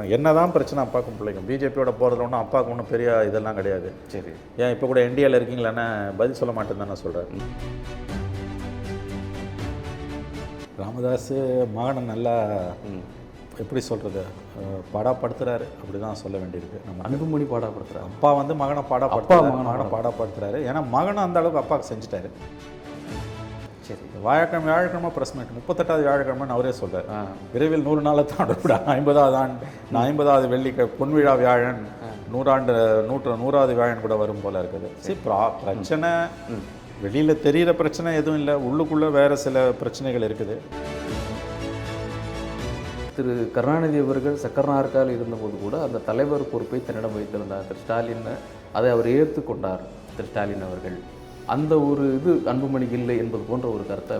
என்னதான் பிரச்சனை அப்பாக்கும் பிள்ளைக்கும். பிஜேபியோட போகிறதுல ஒன்றும் அப்பாவுக்கு ஒன்றும் பெரிய இதெல்லாம் கிடையாது. சரி. ஏன் இப்போ கூட என்டிஏல இருக்கீங்களான்னு பதில் சொல்ல மாட்டேன்னு தானே சொல்கிறேன் ராமதாஸ் மகனை நல்லா எப்படி சொல்கிறது பாடாப்படுத்துறாரு. அப்படி தான் சொல்ல வேண்டியிருக்கு. நம்ம அன்புமணி பாடப்படுத்துறாங்க அப்பா வந்து மகனை பாடாப்படுத்துறாரு. மகனை மகனை பாடாப்படுத்துறாரு. ஏன்னா மகனும் அந்த அளவுக்கு அப்பாவுக்கு செஞ்சுட்டாரு. சரி வியாழக்கிழமை வியாழக்கிழமை ப்ரெஸ் மீட் முப்பத்தெட்டாவது வியாழக்கிழமைன்னு அவரே சொல்றாரு. ஆ. விரைவில் நூறு நாளை தாண்டக்கூட ஐம்பதாவது ஆண்டு நான் ஐம்பதாவது வெள்ளி பொன்விழா வியாழன் நூறாண்டு நூற்று நூறாவது வியாழன் கூட வரும் போல இருக்குது. சரி. ப்ரா- பிரச்சனை வெளியில் தெரிகிற பிரச்சனை எதுவும் இல்லை. உள்ளுக்குள்ளே வேறு சில பிரச்சனைகள் இருக்குது. திரு கருணாநிதி அவர்கள் சக்கரநாற்கால் இருந்தபோது கூட அந்த தலைவர் பொறுப்பை தன்னிடம் வைத்திருந்தார். திரு ஸ்டாலின் அதை அவர் ஏற்றுக்கொண்டார். திரு ஸ்டாலின் அவர்கள். அந்த ஒரு இது அன்புமணிக்கு இல்லை என்பது போன்ற ஒரு கருத்தை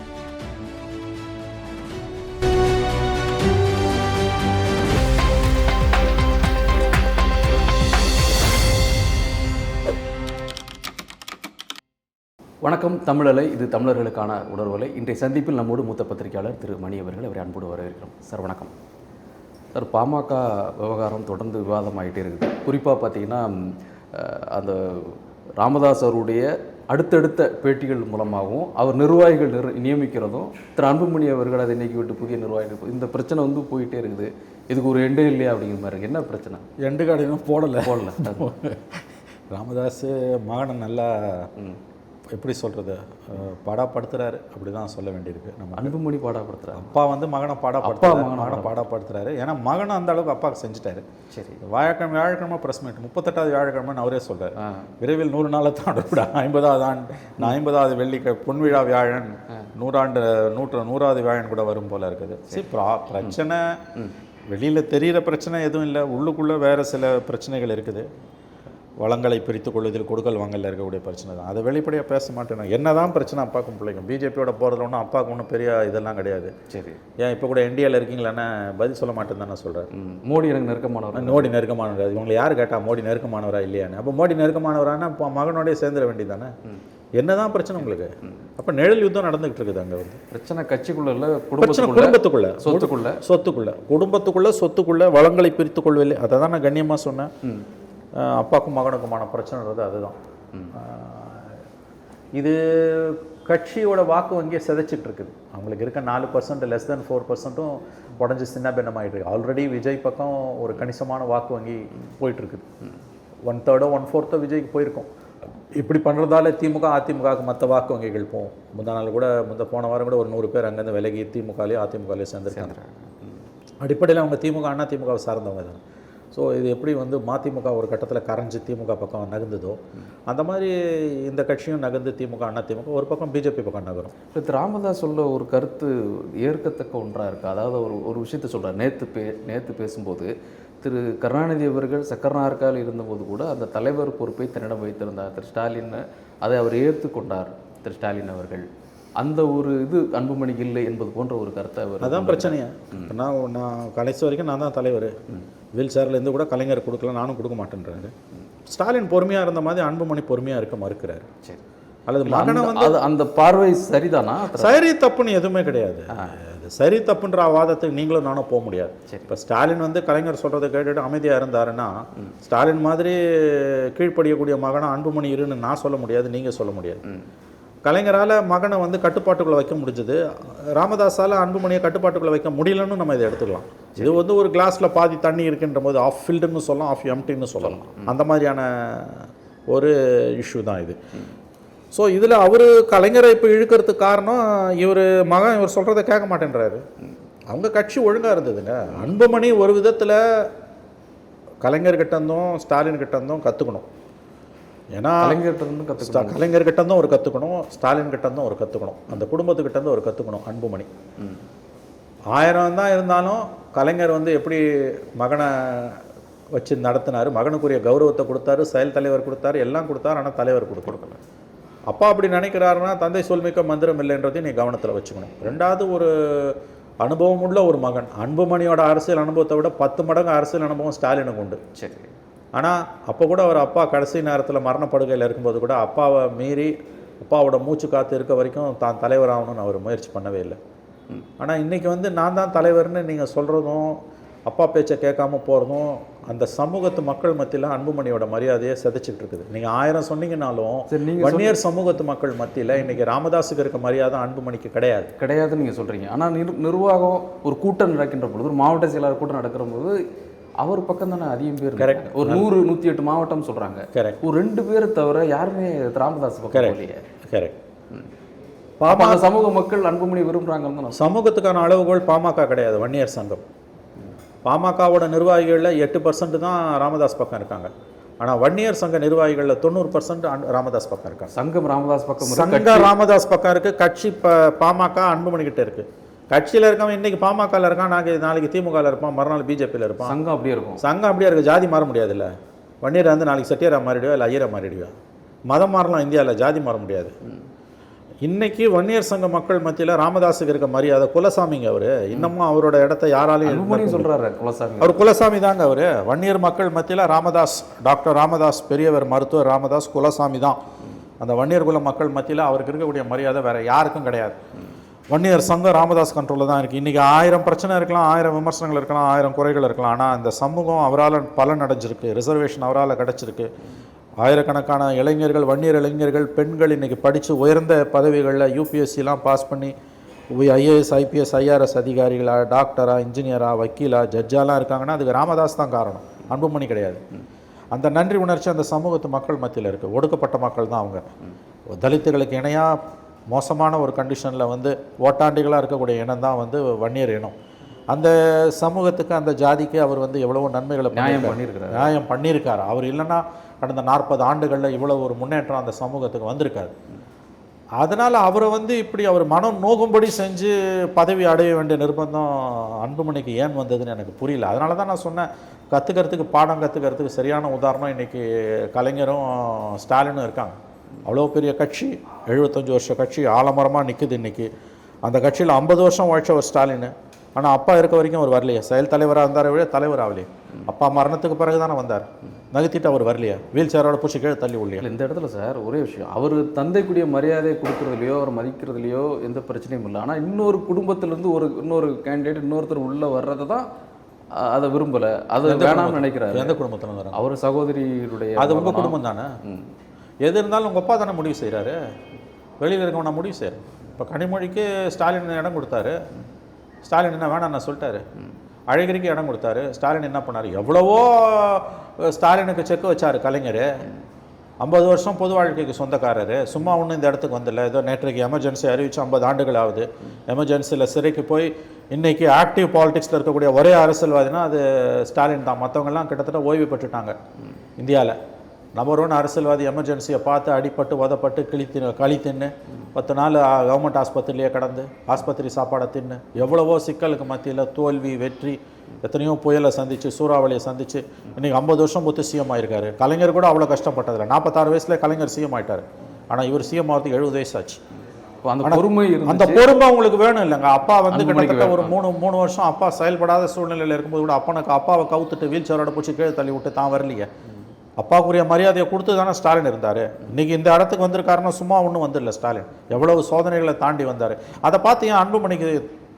வணக்கம் தமிழலை இது தமிழர்களுக்கான உணர்வலை இன்றைய சந்திப்பில் நம்மோடு மூத்த பத்திரிகையாளர் திரு மணி அவர்கள். அவரை அன்போடு வரவேற்கிறோம். சார் வணக்கம். சார் பாமக விவகாரம் தொடர்ந்து விவாதமாகிட்டே இருக்குது. குறிப்பாக பார்த்தீங்கன்னா அந்த ராமதாஸ் அவருடைய அடுத்தடுத்த பேட்டிகள் மூலமாகவும் அவர் நிர்வாகிகள் நிர் நியமிக்கிறதும் திரு அன்புமணி அவர்கள் அதை நீக்கி விட்டு புதிய நிர்வாகிகள் இந்த பிரச்சனை வந்து போயிட்டே இருக்குது. இதுக்கு ஒரு எண்டே இல்லையா அப்படிங்கிற மாதிரி இருக்கு. என்ன பிரச்சனை? எண்டு கார்டு போடலை. போடல. ராமதாஸ் மகனை நல்லா எப்படி சொல்கிறது பாடாப்படுத்துறாரு. அப்படி தான் சொல்ல வேண்டியிருக்கு. நம்ம அன்புமணி பாடப்படுத்துறாங்க அப்பா வந்து மகனை பாடாப்படுத்துறாரு. மகனை மகனை பாடாப்படுத்துறாரு. ஏன்னா மகனும் அந்த அளவுக்கு அப்பாவுக்கு செஞ்சுட்டாரு. சரி. வியாழக்கிழமை வியாழக்கிழமை ப்ரெஸ் மீட் முப்பத்தெட்டாவது வியாழக்கிழமைன்னு அவரே சொல்றாரு. ஆ. விரைவில் நூறு நாளை தாண்டக்கூட ஐம்பதாவது ஆண்டு நான் ஐம்பதாவது வெள்ளி பொன்விழா வியாழன் நூறாண்டு நூற்று நூறாவது வியாழன் கூட வரும் போல இருக்குது. சரி. ப்ரா பிரச்சனை வெளியில் தெரிகிற பிரச்சனை எதுவும் இல்லை. உள்ளுக்குள்ளே வேறு சில பிரச்சனைகள் இருக்குது. வளங்களை பிரித்து கொள்வதில் கொடுக்கல் வாங்கல இருக்கக்கூடிய பிரச்சனை தான். அதை வெளிப்படையாக பேச மாட்டேன்? என்னதான் பிரச்சனை அப்பாக்கும் பிள்ளைக்கும். பிஜேபியோட போகிறதுல ஒன்றும் அப்பாவுக்கு ஒன்றும் பெரிய இதெல்லாம் கிடையாது. சரி. ஏன் இப்போ கூட என்டிஏல இருக்கீங்களான்னு பதில் சொல்ல மாட்டேன்னு தானே சொல்கிறேன். மோடி எனக்கு நெருக்கமானவர்? மோடி நெருக்கமானவர்? இவங்களை யார் கேட்டா மோடி நெருக்கமானவரா இல்லையான்னு? அப்போ மோடி நெருக்கமானவரானா இப்போ மகனோடய சேர்ந்துட வேண்டியதானே என்னதான் பிரச்சனை உங்களுக்கு? அப்போ நிழல் யுத்தம் நடந்துகிட்டு இருக்குது அங்கே வந்து. பிரச்சனை கட்சிக்குள்ள பிரச்சனை குடும்பத்துக்குள்ள? சொத்துக்குள்ள? சொத்துக்குள்ள. குடும்பத்துக்குள்ள சொத்துக்குள்ள வளங்களை பிரித்து கொள்வதில்லை. அதை தான் நான் கண்ணியமாக சொன்னேன். அப்பாக்கும் மகனுக்குமான பிரச்சனைன்றது அதுதான். இது கட்சியோட வாக்கு வங்கியை சிதைச்சிட்டு இருக்குது அவங்களுக்கு இருக்க நாலு பர்சன்ட் லெஸ் தென் ஃபோர் பர்சன்ட்டும் உடஞ்சி சின்ன பின்னமாயிட்டு இருக்கு. ஆல்ரெடி விஜய் பக்கம் ஒரு கணிசமான வாக்கு வங்கி போயிட்டு இருக்குது ஒன் தேர்டோ ஒன் ஃபோர்த்தோ விஜய்க்கு போயிருக்கும். இப்படி பண்ணுறதால திமுக அதிமுகவுக்கு மற்ற வாக்கு வங்கிகள் போகும். முந்தா நாள் கூட முந்த போன வாரம் கூட ஒரு நூறு பேர் அங்கேருந்து விலகி திமுகலையோ அதிமுகலையோ சேர்ந்துருக்காங்க. அடிப்படையில் அவங்க திமுக அண்ணா திமுகவை சார்ந்தவங்க தான். ஸோ இது எப்படி வந்து மதிமுக ஒரு கட்டத்தில் கரைஞ்சி திமுக பக்கம் நகர்ந்ததோ அந்த மாதிரி இந்த கட்சியும் நகர்ந்து திமுக அண்ணா திமுக ஒரு பக்கம் பிஜேபி பக்கம் நகரும். இப்போ ராமதாஸ் சொல்ல ஒரு கருத்து ஏற்கத்தக்க ஒன்றாக இருக்குது அதாவது ஒரு ஒரு விஷயத்த சொல்கிறார் நேற்று பே நேற்று பேசும்போது திரு கருணாநிதி அவர்கள் சக்கரநாற்கால் இருந்தபோது கூட அந்த தலைவர் பொறுப்பை தன்னிடம் வைத்திருந்தார். திரு ஸ்டாலின் அதை அவர் ஏற்றுக்கொண்டார் திரு ஸ்டாலின் அவர்கள். அந்த ஒரு இது அன்புமணிக்கு இல்லை என்பது போன்ற ஒரு கருத்தை அவர் அதான் பிரச்சனையா? நான் நான் கடைசி வரைக்கும் நான் தான் தலைவர். வீல் சேர்லேருந்து கூட கலைஞர் கொடுக்கல நானும் கொடுக்க மாட்டேன்றாரு. ஸ்டாலின் பொறுமையாக இருந்த மாதிரி அன்புமணி பொறுமையாக இருக்க மறுக்கிறாரு. சரி. அல்லது மகனை அது அந்த பார்வை சரிதானா? சரி தப்புன்னு எதுவுமே கிடையாது. சரி தப்புன்ற வாதத்துக்கு நீங்களும் நானும் போக முடியாது. இப்போ ஸ்டாலின் வந்து கலைஞர் சொல்கிறத கேட்டுட்டு அமைதியாக இருந்தாருன்னா ஸ்டாலின் மாதிரி கீழ்ப்படியக்கூடிய மகனை அன்புமணி இருன்னு நான் சொல்ல முடியாது நீங்கள் சொல்ல முடியாது. கலைஞரால் மகனை வந்து கட்டுப்பாட்டுக்குள்ளே வைக்க முடிஞ்சது. ராமதாஸால் அன்புமணியை கட்டுப்பாட்டுக்குள்ளே வைக்க முடியலன்னு நம்ம இதை எடுத்துக்கலாம். இது வந்து ஒரு கிளாஸில் பாதி தண்ணி இருக்குன்ற போது ஆஃப் ஃபில்டுன்னு சொல்லலாம் ஆஃப் எம்டின்னு சொல்லலாம். அந்த மாதிரியான ஒரு இஷ்யூ தான் இது. ஸோ இதில் அவர் கலைஞரை இப்போ இழுக்கிறதுக்கு காரணம் இவர் மகன் இவர் சொல்கிறத கேட்க மாட்டேன்றாரு. அவங்க கட்சி ஒழுங்காக இருந்ததுங்க. அன்புமணி ஒரு விதத்தில் கலைஞர்கிட்ட இருந்தும் ஸ்டாலின் கிட்ட இருந்தும் கற்றுக்கணும் ஏன்னா கலைஞர்கிட்ட கலைஞர்கிட்ட இருந்தும் ஒரு கற்றுக்கணும் ஸ்டாலின் கிட்ட இருந்தும் ஒரு கற்றுக்கணும் அந்த குடும்பத்துக்கிட்ட இருந்து ஒரு கற்றுக்கணும் அன்புமணி. ஆயிரம் தான் இருந்தாலும் கலைஞர் வந்து எப்படி மகனை வச்சு நடத்தினாரு மகனுக்குரிய கௌரவத்தை கொடுத்தாரு செயல் தலைவர் கொடுத்தாரு எல்லாம் கொடுத்தாரு ஆனால் தலைவர் கொடுக்க கொடுக்கல. அப்பா அப்படி நினைக்கிறாருன்னா தந்தை சொல்மிக்க மந்திரம் இல்லைன்றதையும் நீ கவனத்தில் வச்சுக்கணும். ரெண்டாவது ஒரு அனுபவம் உள்ள ஒரு மகன். அன்புமணியோட அரசியல் அனுபவத்தை விட பத்து மடங்கு அரசியல் அனுபவம் ஸ்டாலினுக்கு உண்டு. சரி. ஆனால் அப்போ கூட அவர் அப்பா கடைசி நேரத்தில் மரணப்படுகையில் இருக்கும்போது கூட அப்பாவை மீறி அப்பாவோட மூச்சு காத்து இருக்க வரைக்கும் தான் தலைவர் ஆகணும்னு அவர் முயற்சி பண்ணவே இல்லை. ஆனால் இன்றைக்கி வந்து நான் தான் தலைவர்னு நீங்கள் சொல்கிறதும் அப்பா பேச்சை கேட்காம போகிறதும் அந்த சமூகத்து மக்கள் மத்தியில் அன்புமணியோட மரியாதையை சிதைச்சிட்டு இருக்குது. நீங்கள் ஆயிரம் சொன்னீங்கனாலும் வன்னியர் சமூகத்து மக்கள் மத்தியில் இன்னைக்கு ராமதாஸுக்கு இருக்க மரியாதை அன்புமணிக்கு கிடையாது. கிடையாதுன்னு நீங்கள் சொல்கிறீங்க ஆனால் நிர் நிர்வாகம் ஒரு கூட்டம் நடக்கின்ற பொழுது ஒரு மாவட்ட செயலாளர் கூட்டம் நடக்கிற போது அவர் பக்கம் தானே அதிகம் பேர். இருக்காங்க. ஒரு நூறு நூற்றி எட்டு மாவட்டம் சொல்கிறாங்க கரெக்ட் ஒரு ரெண்டு பேரை தவிர யாருமே ராமதாஸ் பக்கம். இல்லையே கரெக்ட் அந்த சமூக மக்கள் அன்புமணி விரும்புகிறாங்கன்னு சமூகத்துக்கான அளவுகோல் பாமக கிடையாது வன்னியர் சங்கம். பாமகவோட நிர்வாகிகளில் எட்டு பர்சன்ட் தான் ராமதாஸ் பக்கம் இருக்காங்க. ஆனால் வன்னியர் சங்க நிர்வாகிகளில் தொண்ணூறு பர்சன்ட் ராமதாஸ் பக்கம் இருக்காங்க. சங்கம் ராமதாஸ் பக்கம். சங்க ராமதாஸ் பக்கம் இருக்கு கட்சி ப பாமக அன்புமணி கிட்ட இருக்கு. கட்சியில் இருக்கவன் இன்னைக்கு பாமகவில் இருக்கான் நாளைக்கு நாளைக்கு திமுகவில் இருப்பான் மறுநாள் பிஜேபியில் இருப்பான். சங்கம் அப்படியே இருக்கும். சங்கம் அப்படியே இருக்கு ஜாதி மாற முடியாதுல்ல. வன்னியர் வந்து நாளைக்கு செட்டியாரா மாறிடுவா இல்லை ஐயரா மாறிடுவா? மதம் மாறலாம் இந்தியாவில் ஜாதி மாற முடியாது. இன்னைக்கு வன்னியர் சங்க மக்கள் மத்தியில் ராமதாஸுக்கு இருக்க மரியாதை குலசாமிங்க அவரு. இன்னமும் அவரோட இடத்த யாராலையும் சொல்றாரு குலசாமி அவர் குலசாமி தாங்க அவர். வன்னியர் மக்கள் மத்தியில் ராமதாஸ் டாக்டர் ராமதாஸ் பெரியவர் மருத்துவர் ராமதாஸ் குலசாமி தான். அந்த வன்னியர் குல மக்கள் மத்தியில் அவருக்கு இருக்கக்கூடிய மரியாதை வேற யாருக்கும் கிடையாது. வன்னியர் சங்கம் ராமதாஸ் கண்ட்ரோலில் தான் இருக்குது இன்றைக்கி ஆயிரம் பிரச்சனை இருக்கலாம் ஆயிரம் விமர்சனங்கள் இருக்கலாம் ஆயிரம் குறைகள் இருக்கலாம். ஆனால் அந்த சமூகம் அவரால் பலன் அடைஞ்சிருக்கு. ரிசர்வேஷன் அவரால் கிடச்சிருக்கு. ஆயிரக்கணக்கான இளைஞர்கள் வன்னியர் இளைஞர்கள் பெண்கள் இன்றைக்கி படித்து உயர்ந்த பதவிகளில் யூபிஎஸ்சிலாம் பாஸ் பண்ணி ஐஏஎஸ் ஐபிஎஸ் ஐஆர்எஸ் அதிகாரிகளாக டாக்டரா இன்ஜினியரா வக்கீலா ஜட்ஜாலாம் இருக்காங்கன்னா அதுக்கு ராமதாஸ் தான் காரணம். அன்புமணி கிடையாது. அந்த நன்றி உணர்ச்சி அந்த சமூகத்து மக்கள் மத்தியில் இருக்குது ஒடுக்கப்பட்ட மக்கள் தான் அவங்க. தலித்துகளுக்கு இணையாக மோசமான ஒரு கண்டிஷனில் வந்து ஓட்டாண்டிகளாக இருக்கக்கூடிய இனம் தான் வந்து வன்னியர் இனம். அந்த சமூகத்துக்கு அந்த ஜாதிக்கு அவர் வந்து எவ்வளவோ நன்மைகளை நியாயம் பண்ணியிருக்காரு. நியாயம் பண்ணியிருக்காரு. அவர் இல்லைன்னா கடந்த நாற்பது ஆண்டுகளில் இவ்வளோ ஒரு முன்னேற்றம் அந்த சமூகத்துக்கு வந்திருக்காரு. அதனால் அவரை வந்து இப்படி அவர் மனம் நோகும்படி செஞ்சு பதவி அடைய வேண்டிய நிர்பந்தம் அன்புமணிக்கு ஏன் வந்ததுன்னு எனக்கு புரியல. அதனால தான் நான் சொன்னேன் கற்றுக்கிறதுக்கு பாடம் கற்றுக்கிறதுக்கு சரியான உதாரணம் இன்றைக்கி கலைஞரும் ஸ்டாலினும் இருக்காங்க. அவ்வளோ பெரிய கட்சி எழுபத்தஞ்சு வருஷ கட்சி ஆலமரமாக நிற்குது இன்றைக்கி அந்த கட்சியில் ஐம்பது வருஷம் உழைச்சவர் ஸ்டாலின். ஆனால் அப்பா இருக்க வரைக்கும் அவர் வரலையே. செயல் தலைவராக இருந்தார் விட தலைவர் ஆகலையே. அப்பா மரணத்துக்கு பிறகு தானே வந்தார். நகர்த்திட்டு அவர் வரலையா. வீல் சேரோட பூச்சி கீழே தள்ளி உள்ளே இந்த இடத்துல சார் ஒரே விஷயம். அவர் தந்தைக்குரிய மரியாதை கொடுக்கறதுலையோ அவர் மதிக்கிறதுலையோ எந்த பிரச்சனையும் இல்லை. ஆனால் இன்னொரு குடும்பத்திலேருந்து ஒரு இன்னொரு கேண்டிடேட் இன்னொருத்தர் உள்ளே வர்றதை தான் அதை விரும்பலை. அது வேணாம்னு நினைக்கிறாரு. எந்த குடும்பத்தில் அவர் சகோதரியுடைய அது உங்கள்? குடும்பம் தானே. எது இருந்தாலும் உங்கள் அப்பா தானே முடிவு செய்கிறாரு வெளியில் இருக்கவனா முடிவு செய்கிறேன் இப்போ கனிமொழிக்கு ஸ்டாலின் இடம் கொடுத்தாரு? ஸ்டாலின் என்ன வேணாம் நான் சொல்லிட்டாரு. அழகிரிக்கு இடம் கொடுத்தாரு. ஸ்டாலின் என்ன பண்ணார்? எவ்வளவோ ஸ்டாலினுக்கு செக் வச்சார் கலைஞர். ஐம்பது வருஷம் பொது வாழ்க்கைக்கு சொந்தக்காரர். சும்மா ஒன்றும் இந்த இடத்துக்கு வந்தில்ல ஏதோ நேற்றைக்கு எமர்ஜென்சி அறிவிச்சு ஐம்பது ஆண்டுகள் ஆகுது எமர்ஜென்சியில் சிறைக்கு போய் இன்றைக்கி ஆக்டிவ் பாலிடிக்ஸில் இருக்கக்கூடிய ஒரே அரசியல்வாதினா அது ஸ்டாலின் தான். மற்றவங்கெல்லாம் கிட்டத்தட்ட ஓய்வு பெற்றுட்டாங்க இந்தியாவில் நம்பர் ஒன் அரசியல்வாதி எமர்ஜென்சியை பார்த்து அடிபட்டு உதப்பட்டு தின்னு களி தின்னு பத்து நாள் கவர்மெண்ட் ஆஸ்பத்திரியிலேயே கடந்து ஆஸ்பத்திரி சாப்பாடை தின்னு எவ்வளவோ சிக்கலுக்கு மத்தியில் தோல்வி வெற்றி எத்தனையோ புயலை சந்திச்சு சூறாவளியை சந்திச்சு இன்னைக்கு ஐம்பது வருஷம் பொத்து சிஎம் ஆயிருக்காரு. கலைஞர் கூட அவ்வளோ கஷ்டப்பட்டதில்லை. நாற்பத்தாறு வயசுல கலைஞர் சிஎம் ஆயிட்டாரு. ஆனால் இவர் சிஎம் ஆகிறதுக்கு எழுபது வயசு ஆச்சு. அந்த பொறுமை அந்த பொறுமை உங்களுக்கு வேணும் இல்லைங்க. அப்பா வந்து கிட்டத்தட்ட ஒரு மூணு மூணு வருஷம் அப்பா செயல்படாத சூழ்நிலையில் இருக்கும்போது கூட அப்பனுக்கு அப்பாவை கவுத்துட்டு வீல் சேரோட பூச்சி கீழே தள்ளி விட்டு தான் வரலையே. அப்பாவுக்குரிய மரியாதையை கொடுத்து தானே ஸ்டாலின் இருந்தார். இன்றைக்கி இந்த இடத்துக்கு வந்திருக்காருன்னா சும்மா ஒன்றும் வந்துடல ஸ்டாலின். எவ்வளவு சோதனைகளை தாண்டி வந்தார். அதை பார்த்து ஏன் அன்புமணிக்கு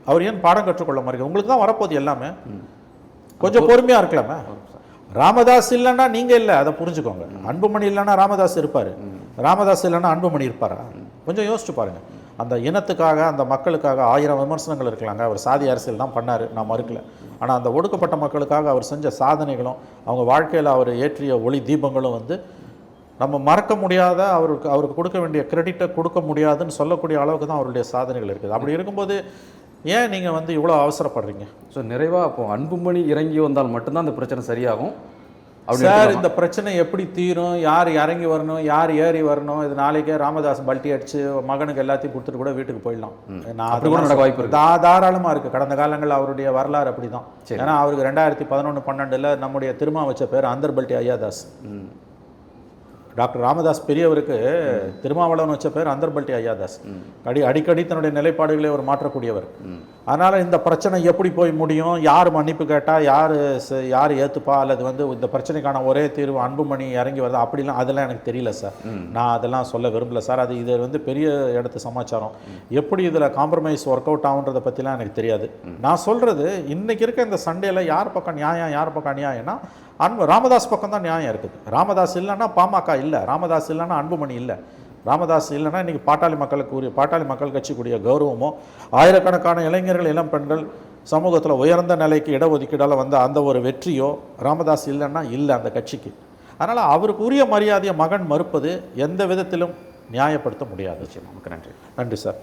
அவர் ஏன் பாடம் கற்றுக்கொள்ள மாதிரி உங்களுக்கு தான் வரப்போகுது எல்லாமே. கொஞ்சம் பொறுமையாக இருக்கலாமே. ராமதாஸ் இல்லைன்னா நீங்கள் இல்லை அதை புரிஞ்சுக்கோங்க. அன்புமணி இல்லைன்னா ராமதாஸ் இருப்பார். ராமதாஸ் இல்லைன்னா அன்புமணி இருப்பாரா? கொஞ்சம் யோசிச்சு பாருங்கள் அந்த இனத்துக்காக அந்த மக்களுக்காக ஆயிரம் விமர்சனங்கள் இருக்கலாங்க. அவர் சாதி அரசியல் தான் பண்ணார். நான் மறுக்கல. ஆனால் அந்த ஒடுக்கப்பட்ட மக்களுக்காக அவர் செஞ்ச சாதனைகளும் அவங்க வாழ்க்கையில் அவர் ஏற்றிய ஒளி தீபங்களும் வந்து நம்ம மறக்க முடியாத அவருக்கு அவருக்கு கொடுக்க வேண்டிய கிரெடிட்டை கொடுக்க முடியாதுன்னு சொல்லக்கூடிய அளவுக்கு தான் அவருடைய சாதனைகள் இருக்குது. அப்படி இருக்கும்போது ஏன் நீங்கள் வந்து இவ்வளோ அவசரப்படுறீங்க? ஸோ நிறைவாக அப்போது அன்புமணி இறங்கி வந்தால் மட்டும்தான் அந்த பிரச்சனை சரியாகும். சார் இந்த பிரச்சனை எப்படி தீரும்? யார் இறங்கி வரணும்? யார் ஏறி வரணும்? இது நாளைக்கே ராமதாஸ் பல்ட்டி அடிச்சு மகனுக்கு எல்லாத்தையும் கொடுத்துட்டு கூட வீட்டுக்கு போயிடலாம். நான் அப்படி வாய்ப்பு இருக்கு. தா- தாராளமா இருக்கு. கடந்த காலங்களில் அவருடைய வரலாறு அப்படிதான். சரி. ஏன்னா அவருக்கு ரெண்டாயிரத்தி பதினொன்று பன்னெண்டுல நம்முடைய திருமா வச்ச பேர் அந்தர் பல்ட்டி ஐயாதாஸ். டாக்டர் ராமதாஸ் பெரியவருக்கு திருமாவளவன் வச்ச பேர் அந்தர்பல்டி ஐயாதாஸ். அடி அடிக்கடி தன்னுடைய நிலைப்பாடுகளை அவர் மாற்றக்கூடியவர். அதனால் இந்த பிரச்சனை எப்படி போய் முடியும்? யார் மன்னிப்பு கேட்டால் யார் யார் ஏற்றுப்பா அல்லது வந்து இந்த பிரச்சனைக்கான ஒரே தீர்வு அன்புமணி இறங்கி வருதா அப்படிலாம் அதெல்லாம் எனக்கு தெரியல சார். நான் அதெல்லாம் சொல்ல விரும்பல சார். அது இது வந்து பெரிய இடத்து சமாச்சாரம். எப்படி இதில் காம்ப்ரமைஸ் ஒர்க் அவுட் ஆகுன்றதை பற்றிலாம் எனக்கு தெரியாது. நான் சொல்கிறது இன்னைக்கு இருக்க இந்த சண்டேல யார் பக்கம் நியாயம் யார் பக்கம் அநியாயம்னா அன்பு ராமதாஸ் பக்கம் தான் நியாயம் இருக்குது. ராமதாஸ் இல்லைன்னா பாமக இல்லை ராமதாஸ் இல்லைன்னா அன்புமணி இல்லை. ராமதாஸ் இல்லைன்னா இன்னைக்கு பாட்டாளி மக்களுக்கு உரிய பாட்டாளி மக்கள் கட்சிக்குரிய கௌரவமோ ஆயிரக்கணக்கான இளைஞர்கள் இளம் பெண்கள் சமூகத்தில் உயர்ந்த நிலைக்கு இடஒதுக்கீடால் வந்த அந்த ஒரு வெற்றியோ ராமதாஸ் இல்லைன்னா இல்லை அந்த கட்சிக்கு. அதனால் அவருக்கு உரிய மரியாதையை மகன் மறுப்பது எந்த விதத்திலும் நியாயப்படுத்த முடியாது. நமக்கு நன்றி. நன்றி சார்.